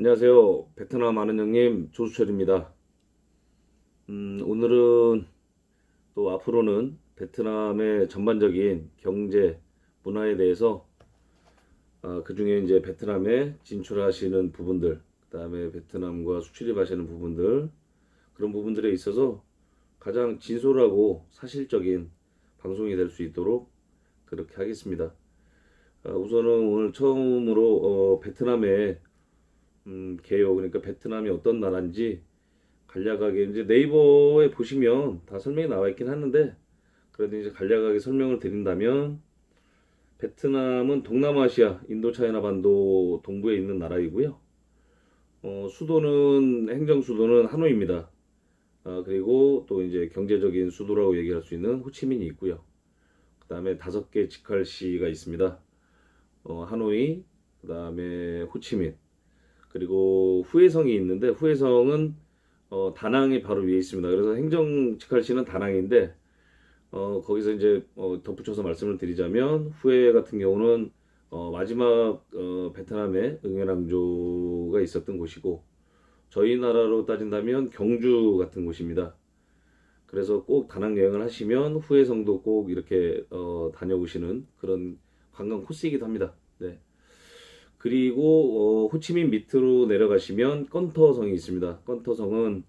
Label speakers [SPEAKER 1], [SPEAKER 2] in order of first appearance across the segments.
[SPEAKER 1] 안녕하세요. 베트남 아는 형님 조수철입니다. 음, 오늘은 또 앞으로는 베트남의 전반적인 경제, 문화에 대해서 아, 그 중에 이제 베트남에 진출하시는 부분들, 그 다음에 베트남과 수출입하시는 부분들, 그런 부분들에 있어서 가장 진솔하고 사실적인 방송이 될 수 있도록 그렇게 하겠습니다. 아, 우선은 오늘 처음으로 어, 베트남의 음, 개요 그러니까 베트남이 어떤 나라인지 간략하게 이제 네이버에 보시면 다 설명이 나와 있긴 하는데 그래도 이제 간략하게 설명을 드린다면 베트남은 동남아시아 인도차이나 반도 동부에 있는 나라이고요. 어, 수도는 행정 수도는 하노이입니다. 아, 그리고 또 이제 경제적인 수도라고 얘기할 수 있는 호치민이 있고요. 그 다음에 다섯 개 직할시가 있습니다. 어, 하노이, 그 다음에 호치민, 그리고 후해성이 있는데 후해성은 어, 다낭이 바로 위에 있습니다. 그래서 행정 직할시는 다낭인데 어, 거기서 이제 어, 덧붙여서 말씀을 드리자면 후해 같은 경우는 어, 마지막 어, 베트남의 응해랑조가 있었던 곳이고 저희 나라로 따진다면 경주 같은 곳입니다. 그래서 꼭 다낭 여행을 하시면 후해성도 꼭 이렇게 어, 다녀오시는 그런 관광 코스이기도 합니다. 네. 그리고 어, 호치민 밑으로 내려가시면 건터성이 있습니다. 건터성은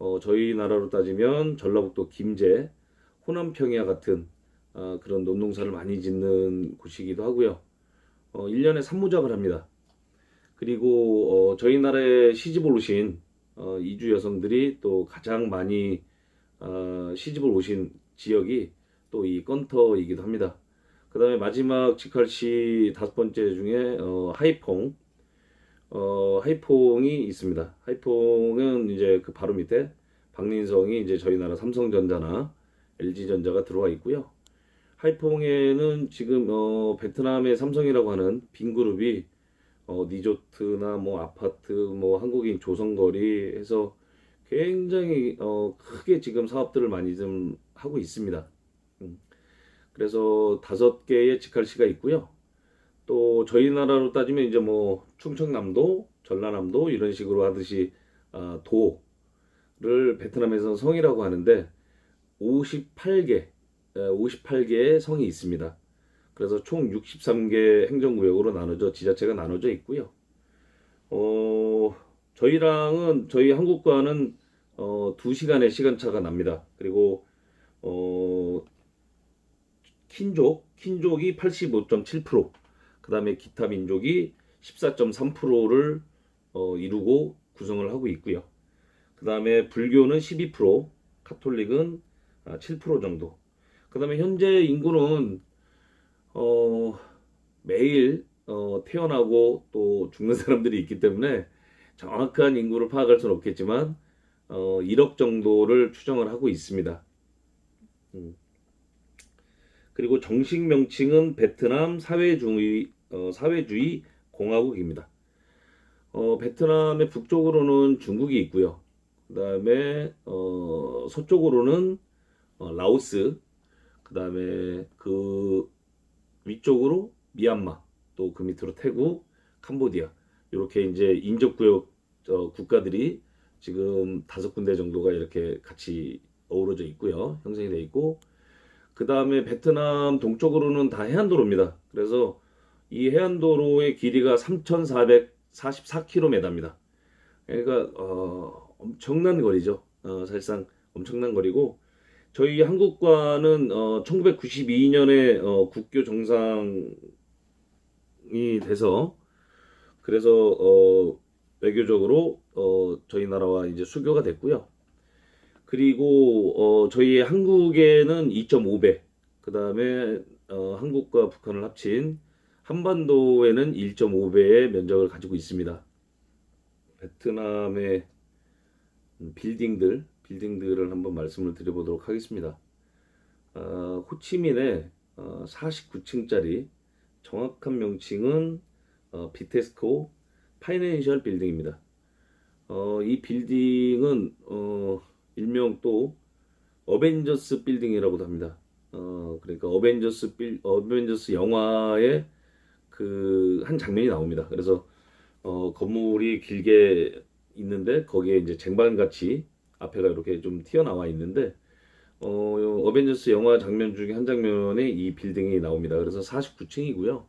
[SPEAKER 1] 어, 저희 나라로 따지면 전라북도 김제, 호남 평야 같은 아, 그런 논농사를 많이 짓는 곳이기도 하고요. 어, 1년에 산무작을 합니다. 그리고 어, 저희 나라에 시집을 오신 어, 이주 여성들이 또 가장 많이 어, 시집을 오신 지역이 또 이 건터이기도 합니다. 그 다음에 마지막 직할시 다섯 번째 중에 어, 하이퐁 어, 하이퐁이 있습니다. 하이퐁은 이제 그 바로 밑에 박린성이 이제 저희 나라 삼성전자나 LG전자가 들어와 있고요. 하이퐁에는 지금 어, 베트남의 삼성이라고 하는 빈그룹이 어, 니조트나 뭐 아파트 뭐 한국인 조성거리 해서 굉장히 어, 크게 지금 사업들을 많이 좀 하고 있습니다. 음. 그래서 다섯 개의 직할시가 있고요. 또 저희 나라로 따지면 이제 뭐 충청남도, 전라남도 이런 식으로 하듯이 아, 도를 베트남에서는 성이라고 하는데 58개, 58개의 성이 있습니다. 그래서 총 63개 행정구역으로 나눠져 지자체가 나눠져 있고요. 어, 저희랑은 저희 한국과는 어, 2시간의 시간차가 납니다. 그리고 어, 킨족, 킨족이 85.7%, 그 다음에 기타 민족이 14.3%를 어, 이루고 구성을 하고 있고요. 그 다음에 불교는 12%, 카톨릭은 아, 7% 정도. 그 다음에 현재 인구는 어, 매일 어, 태어나고 또 죽는 사람들이 있기 때문에 정확한 인구를 파악할 수는 없겠지만 어, 1억 정도를 추정을 하고 있습니다. 음. 그리고 정식 명칭은 베트남 사회주의 어, 사회주의 공화국입니다. 어, 베트남의 북쪽으로는 중국이 있고요. 그 다음에 어, 서쪽으로는 어, 라오스, 그 다음에 그 위쪽으로 미얀마, 또 그 밑으로 태국, 캄보디아 이렇게 이제 인접구역 어, 국가들이 지금 다섯 군데 정도가 이렇게 같이 어우러져 있고요. 형성이 되어 있고 그 다음에 베트남 동쪽으로는 다 해안도로입니다. 그래서 이 해안도로의 길이가 3,444km입니다. 그러니까 어, 엄청난 거리죠. 어, 사실상 엄청난 거리고 저희 한국과는 어, 1992년에 어, 국교 정상이 돼서 그래서 어, 외교적으로 어, 저희 나라와 이제 수교가 됐고요. 그리고 어, 저희 한국에는 2.5배, 그 다음에 어, 한국과 북한을 합친 한반도에는 1.5배의 면적을 가지고 있습니다. 베트남의 빌딩들, 빌딩들을 한번 말씀을 드려보도록 하겠습니다. 어, 호치민에 어, 49층짜리 정확한 명칭은 어, 비테스코 파이낸셜 빌딩입니다. 어, 이 빌딩은 어, 일명 또 어벤져스 빌딩이라고도 합니다. 어, 그러니까 어벤져스 빌 어벤져스 영화의 그 한 장면이 나옵니다. 그래서 어, 건물이 길게 있는데 거기에 이제 쟁반 같이 앞에가 이렇게 좀 튀어나와 있는데 어, 어벤져스 영화 장면 중에 한 장면에 이 빌딩이 나옵니다. 그래서 49층이고요.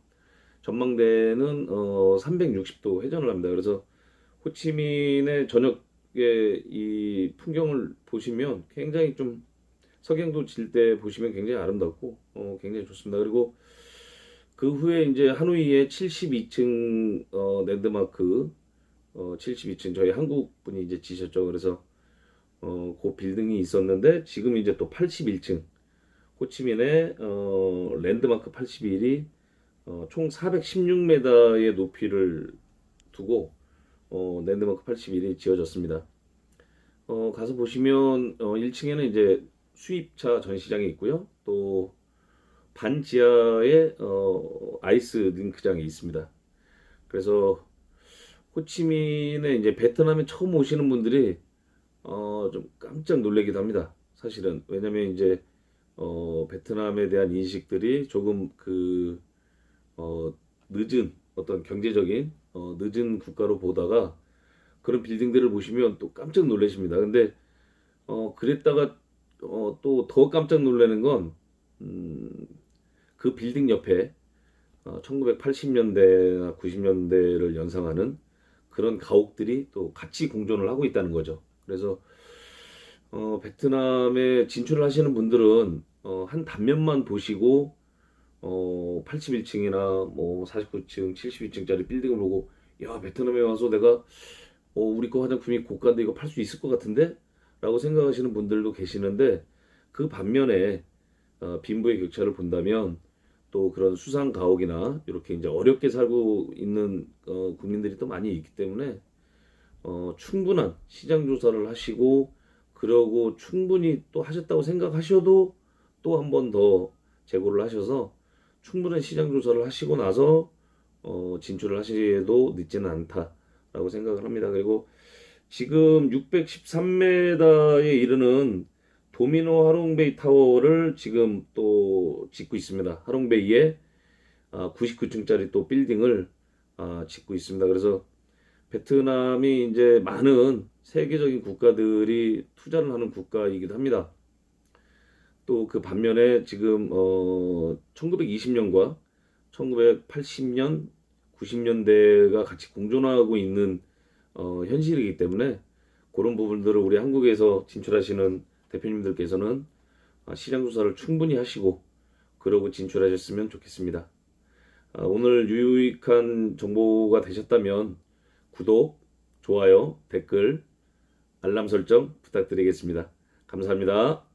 [SPEAKER 1] 전망대는 어, 360도 회전을 합니다. 그래서 호치민의 저녁에 이 풍경을 보시면 굉장히 좀 석양도 질 때 보시면 굉장히 아름답고 어, 굉장히 좋습니다. 그리고 그 후에 이제 하노이의 72층 어, 랜드마크 어, 72층 저희 한국 분이 이제 지셨죠. 그래서 어, 그 빌딩이 있었는데 지금 이제 또 81층 호치민의 어, 랜드마크 81이 어, 총 416m의 높이를 두고 어, 랜드마크 81이 지어졌습니다. 어, 가서 보시면 어, 1층에는 이제 수입차 전시장이 있고요. 또 반지하에 어, 아이스 링크장이 있습니다. 그래서 호치민에 이제 베트남에 처음 오시는 분들이 어, 좀 깜짝 놀라기도 합니다. 사실은 왜냐면 이제 어, 베트남에 대한 인식들이 조금 그 어, 늦은 어떤 경제적인 어, 늦은 국가로 보다가 그런 빌딩들을 보시면 또 깜짝 놀라십니다. 근데 어, 그랬다가 어, 또 더 깜짝 놀라는 건 음, 그 빌딩 옆에 어, 1980년대나 90년대를 연상하는 그런 가옥들이 또 같이 공존을 하고 있다는 거죠. 그래서 어, 베트남에 진출을 하시는 분들은 어, 한 단면만 보시고 어, 81층이나 뭐 49층, 72층짜리 빌딩을 보고 야 베트남에 와서 내가 어, 우리 거 화장품이 고가인데 이거 팔 수 있을 것 같은데? 라고 생각하시는 분들도 계시는데 그 반면에 어, 빈부의 격차를 본다면 또 그런 수상 가옥이나 이렇게 이제 어렵게 살고 있는 어, 국민들이 또 많이 있기 때문에 어, 충분한 시장 조사를 하시고 그러고 충분히 또 하셨다고 생각하셔도 또 한 번 더 재고를 하셔서 충분한 시장 조사를 하시고 나서 어, 진출을 하셔도 늦지는 않다라고 생각을 합니다. 그리고 지금 613m에 이르는 도미노 하롱베이 타워를 지금 또 짓고 있습니다. 하롱베이에 99층짜리 또 빌딩을 아, 짓고 있습니다. 그래서 베트남이 이제 많은 세계적인 국가들이 투자를 하는 국가이기도 합니다. 또 그 반면에 지금 어 1920년과 1980년, 90년대가 같이 공존하고 있는 어 현실이기 때문에 그런 부분들을 우리 한국에서 진출하시는 대표님들께서는 아, 시장 조사를 충분히 하시고 그러고 진출하셨으면 좋겠습니다. 아, 오늘 유익한 정보가 되셨다면 구독, 좋아요, 댓글, 알람 설정 부탁드리겠습니다. 감사합니다.